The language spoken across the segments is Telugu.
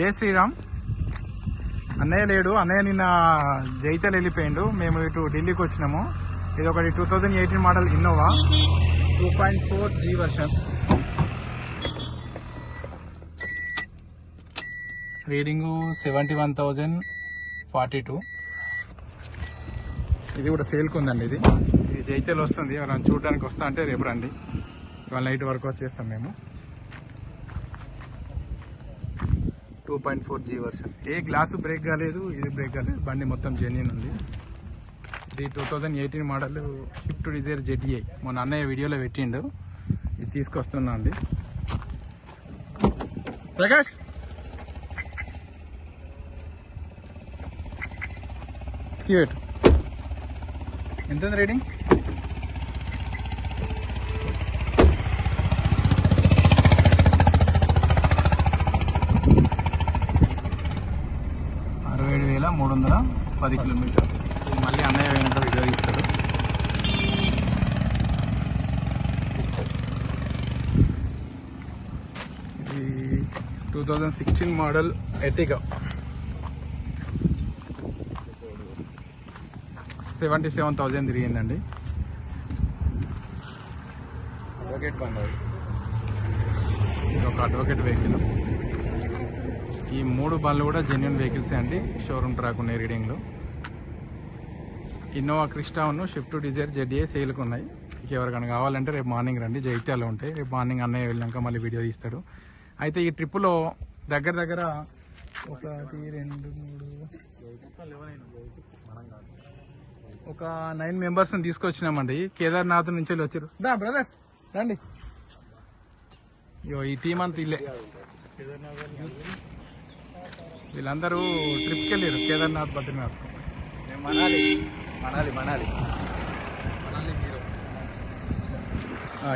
జై శ్రీరామ్. అన్నయ్య లేడు. అన్నయ్య నిన్న జైతలు వెళ్ళిపోయిండు. మేము ఇటు ఢిల్లీకి వచ్చినాము. ఇది ఒకటి two thousand eighteen model Innova. Two point four G version. Reading seventy one thousand forty two. ఇది కూడా సేల్కి ఉందండి ఇది. ఇది జైతలు వస్తుంది. ఎవరైనా చూడడానికి వస్తా అంటే రేపు రండి. ఇవాళ నైట్ వరకు వచ్చేస్తాం మేము. Two point four G version ఏ గ్లాసు బ్రేక్ కాలేదు ఇది బ్రేక్ కాలేదు బండి మొత్తం జెన్యున్ ఉంది. ఇది two thousand eighteen model Swift Dzire JTI మొన్న అన్నయ్య వీడియోలో పెట్టిండు. ఇది తీసుకొస్తున్నా అండి. ప్రకాష్! క్యూట్ ఎంత రేటింగ్? మూడు వందల పది కిలోమీటర్. మళ్ళీ అన్నయ్య వెనక వీడియో తీస్తాడు. ఇది two thousand sixteen model Ertiga. Seventy seven thousand తిరిగిందండి. Advocate. ఇది ఒక అడ్వకేట్ వెహికల్. ఈ మూడు బండ్లు కూడా జెన్యున్ వెహికల్స్ అండి. షోరూమ్ ట్రాక్ ఉన్నాయి రీడింగ్లో ఇన్నోవా క్రిస్టాను షిఫ్ట్ డిజైర్ జెడ్ఏ సేల్కి ఉన్నాయి. ఇక ఎవరికైనా కావాలంటే రేపు మార్నింగ్ రండి. జైత్యాలు ఉంటాయి. రేపు మార్నింగ్ అన్నయ్య వెళ్ళాక మళ్ళీ వీడియో తీస్తాడు. అయితే ఈ ట్రిప్పులో దగ్గర దగ్గర ఒకటి రెండు మూడు ఒక నైన్ మెంబర్స్ని తీసుకొచ్చినామండి. కేదార్నాథ్ నుంచి వెళ్ళి వచ్చారు. దా బ్రదర్స్ రండి. ఈ టీం అంతా ఇల్లే. వీళ్ళందరూ ట్రిప్కి వెళ్ళారు కేదార్నాథ్ బద్రీనాథ్. మనాలి మనాలి మనాలి.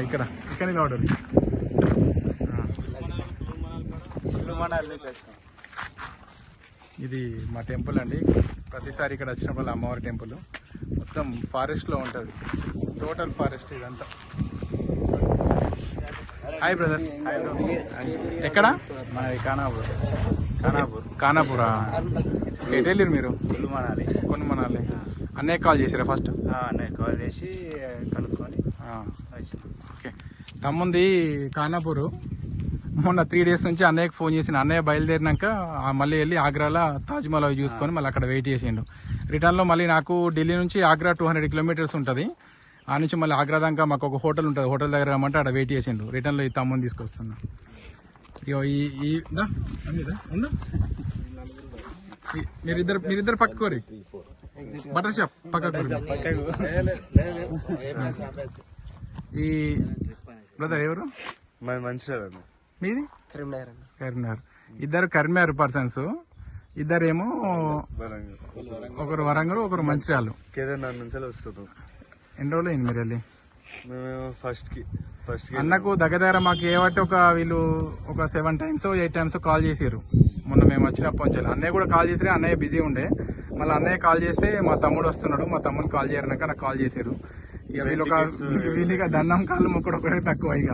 ఇక్కడ. ఇక్కడ నిలబడరు వచ్చినాం. ఇది మా టెంపుల్ అండి. ప్రతిసారి ఇక్కడ వచ్చినప్పుడు అమ్మవారి టెంపుల్. మొత్తం ఫారెస్ట్లో ఉంటుంది. టోటల్ ఫారెస్ట్ ఇదంతా. హాయ్ బ్రదర్ ఎక్కడ? మనది ఖానాపూర్ ఖానాపూర్ కానాపురా. ఎటు వెళ్ళారు మీరు? కుల్లు మనాలి కొన్ని మనాలి అన్నయ్య కాల్ చేసిరా ఫస్ట్? నేను కాల్ చేసి కనుక్కొని ఓకే. తమ్ముంది కానాపూరు. మొన్న త్రీ డేస్ నుంచి అన్నయ్యకి ఫోన్ చేసిన. అన్నయ్య బయలుదేరినాక మళ్ళీ వెళ్ళి ఆగ్రాలో తాజ్మహల్ అవి చూసుకొని మళ్ళీ అక్కడ వెయిట్ చేసిండు. రిటర్న్లో మళ్ళీ నాకు ఢిల్లీ నుంచి ఆగ్రా టూ హండ్రెడ్ కిలోమీటర్స్ ఉంటుంది. ఆ నుంచి మళ్ళీ ఆగ్రా దాకా మాకు ఒక హోటల్ ఉంటుంది. హోటల్ దగ్గర రమ్మంటే అక్కడ వెయిట్ చేసిండు. రిటర్న్లో ఈ తమ్ముని తీసుకొస్తున్నా. ఇగో ఈ ఈ దా? ఉందా? మీరిద్దరు మీరిద్దరు పక్కకోరి బటర్ షాప్ పక్కకోరి ఈ బ్రదర్ ఎవరు? మరి మంచిగా మీది? కరీంనగర్ ఇద్దరు కరీంనగర్ పర్సన్స్. ఇద్దరేమో ఒకరు వరంగల్ ఒకరు మంచిర్యాలు. కేదార్నాథ్ నుంచి వస్తున్నాం ఎన్ని రోజులు అయింది మీరు వెళ్ళి? మేము ఫస్ట్కి ఫస్ట్కి. అన్నకు దగ్గర దగ్గర మాకు ఏవట్టి ఒక వీళ్ళు ఒక seven times eight times call చేసారు మొన్న మేము వచ్చినప్పటి నుంచి అన్నయ్య కూడా కాల్ చేసిరే అన్నయ్య బిజీ ఉండే. మళ్ళీ అన్నయ్య కాల్ చేస్తే మా తమ్ముడు వస్తున్నాడు మా తమ్ముడు కాల్ చేయరనాక నాకు కాల్ చేశారు ఇక వీళ్ళు ఒక వీళ్ళు ఇక దండం కాళ్ళు ముక్కడు ఒకటే తక్కువ ఇక.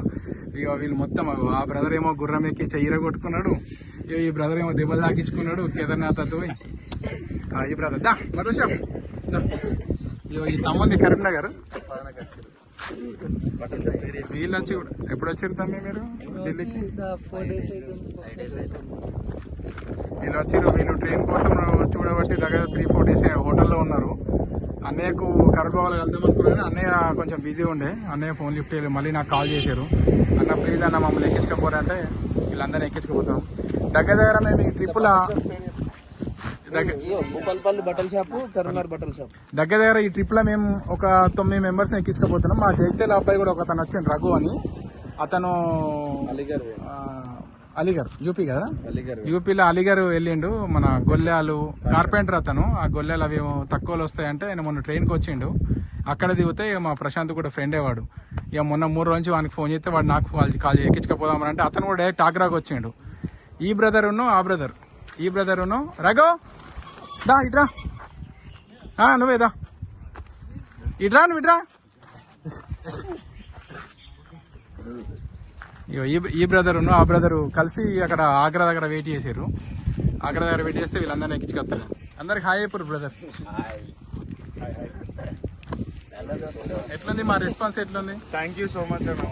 ఇక వీళ్ళు మొత్తం ఆ బ్రదర్ ఏమో గుర్రం ఎక్కి చెయ్యిర కొట్టుకున్నాడు ఇక ఈ బ్రదర్ ఏమో దెబ్బలు తాకించుకున్నాడు కేదార్నాథ్తో ఆ, ఈ బ్రదర్ దా మరోషా ఈ తమ్ముంది కరీంనగర్. వీళ్ళు వచ్చి కూడా ఎప్పుడు వచ్చారు తమ్మి మీరు? ఢిల్లీకి? వీళ్ళు వచ్చారు వీళ్ళు ట్రైన్ కోసం చూడబట్టి దగ్గర త్రీ ఫోర్ డేస్ హోటల్లో ఉన్నారు. అన్నయ్యకు కరగోవాలి వెళ్దాం అనుకున్నాను అన్నయ్య కొంచెం బిజీ ఉండే. అన్నయ్య ఫోన్ లిఫ్ట్ చేయలేదు మళ్ళీ నాకు కాల్ చేశారు. అన్న ప్లీజ్ అన్న మమ్మల్ని ఎక్కించకపోరంటే వీళ్ళందరినీ ఎక్కించుకుపోతాం. దగ్గర దగ్గర మేము ఈ ట్రిప్పుల భూపాలపల్లి బట్టల షాపు కరీంనగర్ బట్టల షాప్. దగ్గర దగ్గర ఈ ట్రిప్లో మేము ఒక తొమ్మిది మెంబర్స్ ఎక్కించుకోపోతున్నాం. మా జైతేల అబ్బాయి కూడా ఒక అతను వచ్చింది రఘు అని. అతను అలీగర్ అలీగర్ యూపీ కదా? అలీగర్ యూపీలో అలీగర్ వెళ్ళిండు మన గొల్లెలు కార్పెంటర్ అతను. ఆ గొల్లెలు అవి తక్కువలో వస్తాయంటే ఆయన మొన్న ట్రైన్కి వచ్చిండు. అక్కడ దిగితే మా ప్రశాంత్ కూడా ఫ్రెండే వాడు. ఇక మొన్న మూడు రోజు వానికి ఫోన్ చేస్తే వాడు నాకు కాల్ కాల్ ఎక్కించకపోదామని అంటే అతను కూడా డైరెక్ట్ ఆగ్రాకి వచ్చిండు. ఈ బ్రదర్ ఉన్ను ఆ బ్రదర్. ఈ బ్రదర్ ఉన్ను రఘు! దా ఇట్రా. నువ్వే దా. ఇట్రా నువ్వు ఇట్రా. ఈ ఈ బ్రదర్ ఆ బ్రదర్ కలిసి అక్కడ ఆగ్రా దగ్గర వెయిట్ చేసారు ఆగ్రా దగ్గర వెయిట్ చేస్తే వీళ్ళందరినీ ఎక్కించుకొస్తారు. అందరికి హాయ్ అయిపోరు బ్రదర్. ఎట్లుంది మా రెస్పాన్స్ ఎట్లుంది? థ్యాంక్ యూ సో మచ్ అన్న.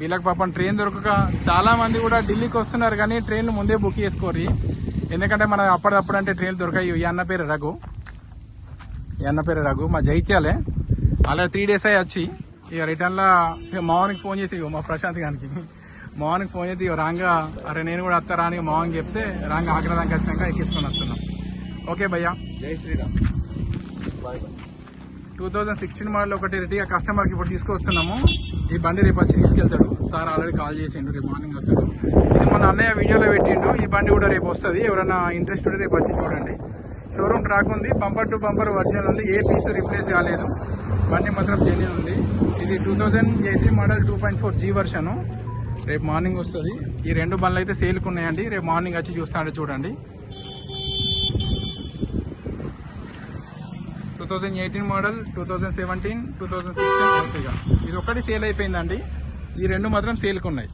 వీళ్ళకి పాపం ట్రైన్ దొరకక చాలా మంది కూడా ఢిల్లీకి వస్తున్నారు కానీ ట్రైన్లు ముందే బుక్ చేసుకోరు ఎందుకంటే మన అప్పటిదప్పుడు అంటే ట్రైన్లు దొరకాయి. ఈ అన్న పేరు రఘు. ఈ అన్న పేరు రఘు. మా జైత్యాలే. అలా త్రీ డేస్ అయ్యి వచ్చి ఇక రిటర్న్లో మార్నింగ్ ఫోన్ చేసి ఇగో మా ప్రశాంత్ గారికి మార్నింగ్ ఫోన్ చేసి ఇగో రాంగా అరే నేను కూడా వస్తారా అని మార్నింగ్ చెప్తే రాంగా ఆగ్రా దాకా వచ్చినాక ఎక్కించుకొని వస్తున్నాం. ఓకే భయ్యా. జై Shriram. Two thousand sixteen model ఒకటి రెడీగా కస్టమర్కి ఇప్పుడు తీసుకొస్తున్నాము. ఈ బండి రేపు వచ్చి తీసుకెళ్తాడు. సార్ ఆల్రెడీ కాల్ చేసిండు రేపు మార్నింగ్ వస్తాడు. ఇది మొన్న అన్నయ్య వీడియోలో పెట్టిండు. ఈ బండి కూడా రేపు వస్తుంది. ఎవరైనా ఇంట్రెస్ట్ ఉంటే రేపు వచ్చి చూడండి. షోరూమ్ ట్రాక్ ఉంది. బంపర్ టు బంపర్ ఒరిజినల్ ఉంది. ఏ పీస్ రిప్లేస్ కాలేదు. బండి మాత్రం జెన్యున్ ఉంది. ఇది two thousand eighteen model two point four G వర్షను రేపు మార్నింగ్ వస్తుంది. ఈ రెండు బండ్లు అయితే సేల్కి ఉన్నాయండి. రేపు మార్నింగ్ వచ్చి చూస్తాడు చూడండి. Two thousand eighteen model two thousand seventeen two thousand sixteen ఇది ఒకటి సేల్ అయిపోయిందండి. ఈ రెండు మాత్రం సేల్కి ఉన్నాయి.